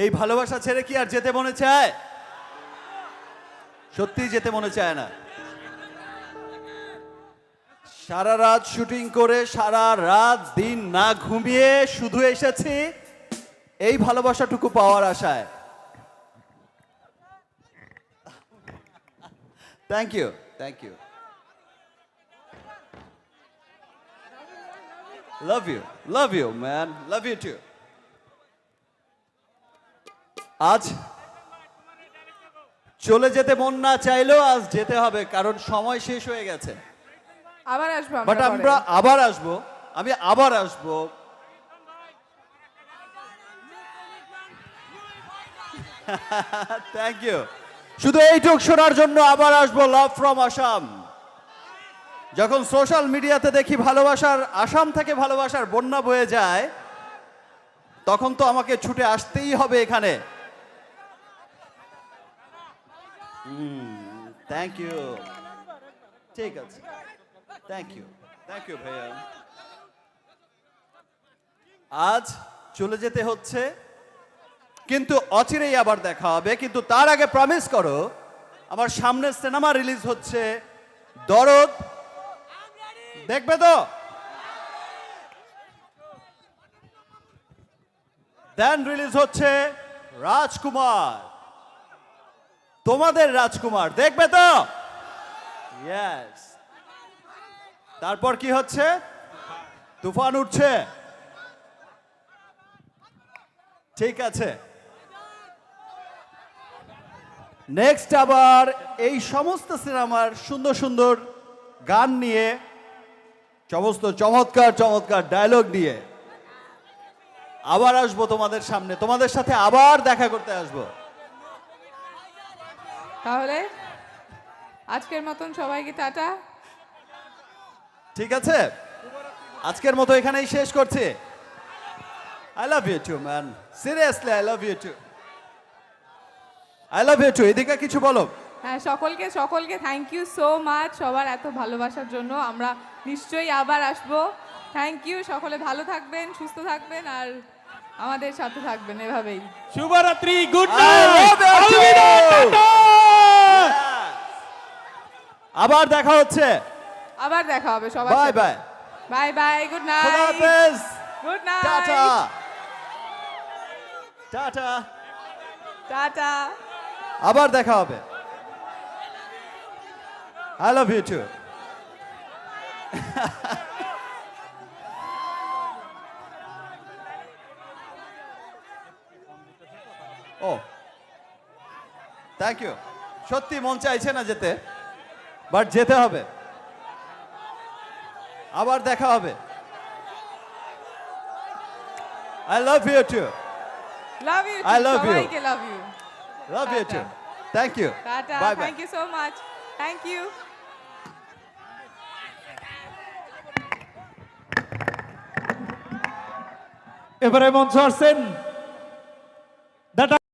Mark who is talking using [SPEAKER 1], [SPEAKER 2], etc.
[SPEAKER 1] এই ভালোবাসা ছেড়ে কি আর যেতে মনে চায়? সত্যি যেতে মনে চায় না। সারা রাত শুটিং করে সারা রাত দিন না ঘুমিয়ে শুধু এসেছি এই ভালোবাসাটুকু পাওয়ার আশায়। Thank you thank you love you love you man love you too আজ চলে যেতে মন না চাইলেও আজ যেতে হবে কারণ সময় শেষ হয়ে গেছে।
[SPEAKER 2] আবার আসব
[SPEAKER 1] বাট
[SPEAKER 2] আমরা।
[SPEAKER 1] আবার আসব। আমি আবার আসব। থ্যাংক ইউ শুধু এইটুক শোনার জন্য আবার আসব লাভ ফ্রম আসাম যখন সোশ্যাল মিডিয়াতে দেখি ভালোবাসার, আসাম থেকে ভালোবাসার বন্যা বয়ে যায়, তখন তো আমাকে ছুটে আসতেই হবে এখানে। থ্যাংক ইউ ঠিক আছে। থ্যাংক ইউ থ্যাংক ইউ ভাইয়া। আজ চলে যেতে হচ্ছে, কিন্তু অচিরেই আবার দেখা হবে, কিন্তু তার আগে প্রমিস করো, আমার সামনে সিনেমা রিলিজ হচ্ছে দরদ দেখবে তো? দেন রিলিজ হচ্ছে রাজকুমার। তোমাদের রাজকুমার, দেখবে তো? তারপর কি হচ্ছে? তুফান উঠছে। ঠিক আছে। নেক্সট আবার এই সমস্ত সিনেমার সুন্দর সুন্দর গান নিয়ে সমস্ত চমৎকার চমৎকার ডায়লগ দিয়ে আবার আসব তোমাদের সামনে। তোমাদের সাথে আবার দেখা করতে আসব।
[SPEAKER 2] তাহলে আজকের মতন সবাইকে টাটা।
[SPEAKER 1] ঠিক আছে? আজকের মতো এখানেই শেষ করছি। I love you too man seriously I love you too I love you too এদিকে কিছু বলো।
[SPEAKER 2] হ্যাঁ সকলকে সকলকে থ্যাংক ইউ সো মাচ সবার এত ভালোবাসার জন্য। আমরা নিশ্চয়ই আবার আসব। থ্যাংক ইউ সকলে ভালো থাকবেন সুস্থ থাকবেন আর আমাদের সাথে থাকবেন এভাবেই।
[SPEAKER 3] শুভরাত্রি গুড.
[SPEAKER 1] আবার দেখা হচ্ছে।
[SPEAKER 2] আবার দেখা হবে সবার
[SPEAKER 1] bye bye
[SPEAKER 2] bye bye good night good
[SPEAKER 1] tata.
[SPEAKER 2] Night
[SPEAKER 1] টাটা।
[SPEAKER 2] টাটা।
[SPEAKER 1] আবার দেখা হবে। আই লাভ ইউ টু ও থ্যাংক ইউ সত্যি মন চাইছে না যেতে বাট যেতে হবে। আবার দেখা হবে। I love you too
[SPEAKER 2] love you
[SPEAKER 1] I love you.
[SPEAKER 2] Love you
[SPEAKER 1] love you too thank you
[SPEAKER 2] tata thank you so much thank you
[SPEAKER 3] এবারে মঞ্চ আসছেন